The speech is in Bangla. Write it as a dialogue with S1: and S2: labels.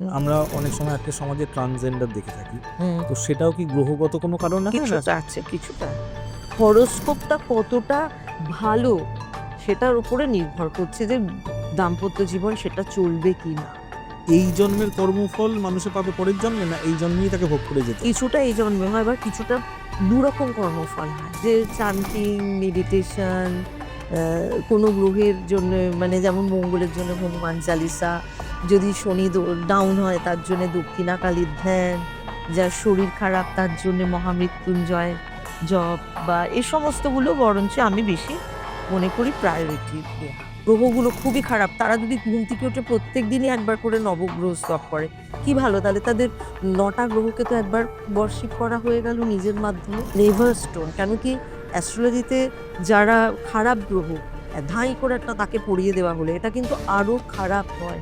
S1: আমরা অনেক সময় একটা সমাজে ট্রান্সজেন্ডার দেখে থাকি। তো সেটাও কি গ্রহগত কোনো কারণ আছে
S2: কিছুটা আছে কিছুটা। হরোস্কোপটা কতটা ভালো সেটার উপরে নির্ভর করছে যে দাম্পত্য জীবন সেটা চলবে কি না।
S1: এই জন্মের কর্মফল মানুষে পাবে পরের জন্মে না এই জন্মেই তাকে ভোগ করে যেতে
S2: কিছুটা এই জন্মে হয় আবার কিছুটা দুরকম কর্মফল হয়। যে চান্টিং মেডিটেশন কোনো গ্রহের জন্য মানে যেমন মঙ্গলের জন্য হনুমান চালিসা যদি শনি ডাউন হয়, তার জন্য দক্ষিণাকালীর ধ্যান যার শরীর খারাপ, তার জন্য মহামৃত্যুঞ্জয় জপ বা এই সমস্তগুলো বরঞ্চ আমি বেশি মনে করি প্রায়োরিটি গ্রহগুলো খুবই খারাপ, তারা যদি ঘুম থেকে ওঠে প্রত্যেক দিনই একবার করে নবগ্রহ স্তপ করে, কি ভালো? তাহলে তাদের নটা গ্রহকে তো একবার বর্ষিপ করা হয়ে গেল নিজের মাধ্যমে। নেভার স্টোন কেন কি অ্যাস্ট্রোলজিতে যারা খারাপ গ্রহ ধাই করে একটা তাকে পড়িয়ে দেওয়া হলে এটা কিন্তু আরও খারাপ হয়